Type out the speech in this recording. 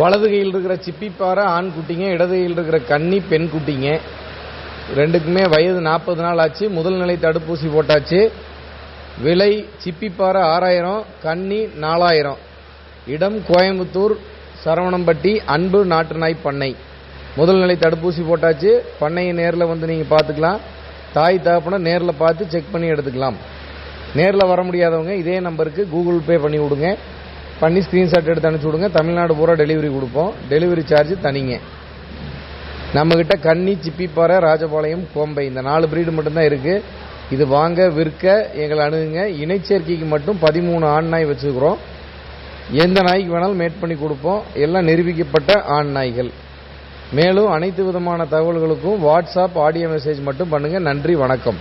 வலது கையில் இருக்கிற சிப்பிப்பாறை ஆண் குட்டிங்க இடது கையில் இருக்கிற கன்னி பெண் குட்டிங்க. ரெண்டுக்குமே வயது நாற்பது நாள் ஆச்சு. முதல் நிலை தடுப்பூசி போட்டாச்சு. விலை சிப்பிப்பாறை ஆறாயிரம் கன்னி நாலாயிரம். இடம் கோயம்புத்தூர் சரவணம்பட்டி அன்பு நாட்டு நாய் பண்ணை. முதல் நிலை தடுப்பூசி போட்டாச்சு. பண்ணையை நேரில் வந்து நீங்கள் பார்த்துக்கலாம். தாய் தகப்பனை நேரில் பார்த்து செக் பண்ணி எடுத்துக்கலாம். நேரில் வர முடியாதவங்க இதே நம்பருக்கு கூகுள் பே பண்ணி விடுங்க. பண்ணி ஸ்க்ரீன்ஷாட் எடுத்து அனுப்பிச்சி விடுங்க. தமிழ்நாடு பூரா டெலிவரி கொடுப்போம். டெலிவரி சார்ஜ் தனிங்க. நம்மக்கிட்ட கன்னி சிப்பிப்பாறை ராஜபாளையம் கோம்பை இந்த நாலு பிரீடு மட்டும்தான் இருக்குது இது வாங்க விற்க எங்களை அணுகுங்க. இணைச்சேர்க்கைக்கு மட்டும் பதிமூணு ஆண் நாய் வச்சுக்கிறோம் எந்த நாய்க்கு வேணாலும் மேட் பண்ணி கொடுப்போம். எல்லாம் நிரூபிக்கப்பட்ட ஆண் நாய்கள். மேலும் அனைத்து விதமான தகவல்களுக்கும் வாட்ஸ்அப் ஆடியோ மெசேஜ் மட்டும் பண்ணுங்கள் நன்றி வணக்கம்.